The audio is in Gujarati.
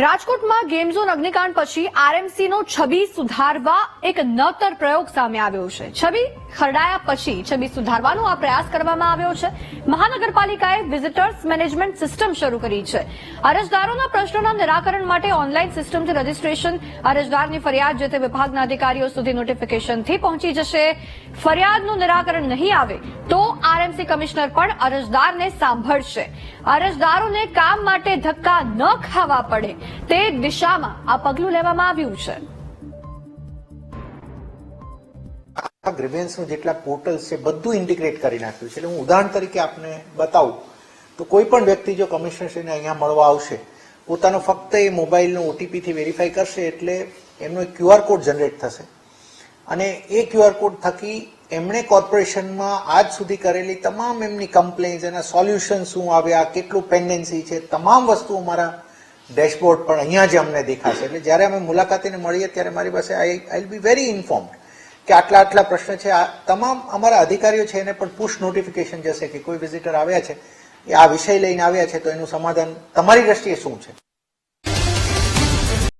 રાજકોટમાં ગેમ ઝોન અગ્નિકાંડ પછી આરએમસીનો છબી સુધારવા એક નવતર પ્રયોગ સામે આવ્યો છે. છબી ખરડાયા પછી છબી સુધારવાનો આ પ્રયાસ કરવામાં આવ્યો છે. મહાનગરપાલિકાએ વિઝિટર્સ મેનેજમેન્ટ સિસ્ટમ શરૂ કરી છે. અરજદારોના પ્રશ્નોના નિરાકરણ માટે ઓનલાઈન સિસ્ટમથી રજીસ્ટ્રેશન અરજદારની ફરિયાદ જે તે વિભાગના અધિકારીઓ સુધી નોટિફિકેશનથી પહોંચી જશે. ફરિયાદનું નિરાકરણ નહીં આવે તો આરએમસી કમિશનર પણ અરજદારને સાંભળશે. અરજદારોને કામ માટે ધક્કા ન ખાવા પડે તે દિશામાં આ પગલું લેવામાં આવ્યું છે. ગ્રીવેન્સનું જેટલા પોર્ટલ્સ છે, બધું ઇન્ટિગ્રેટ કરી નાખ્યું છે. એટલે હું ઉદાહરણ તરીકે આપને બતાવું તો કોઈ પણ વ્યક્તિ જો કમિશનરશ્રીને અહીંયા મળવા આવશે, પોતાનો ફક્ત એ મોબાઈલનો ઓટીપીથી વેરીફાઈ કરશે એટલે એમનો ક્યુઆર કોડ જનરેટ થશે. અને એ ક્યુઆર કોડ થકી એમણે કોર્પોરેશનમાં આજ સુધી કરેલી તમામ એમની કમ્પ્લેન્સ એના સોલ્યુશન શું આવ્યા કેટલું પેન્ડન્સી છે, તમામ વસ્તુઓ અમારા ડેશબોર્ડ પર અહીંયા જ અમને દેખાશે. એટલે જ્યારે અમે મુલાકાતીને મળીએ ત્યારે મારી પાસે આઈ આઈ બી વેરી ઇન્ફોર્મ્ડ કે આટલા આટલા પ્રશ્ન છે. આ તમામ અમારા અધિકારીઓ છે એને પણ પુશ નોટિફિકેશન જશે કે કોઈ વિઝિટર આવ્યા છે. એ આ વિષય લઈને આવ્યા છે તો એનું સમાધાન તમારી દ્રષ્ટિએ શું છે?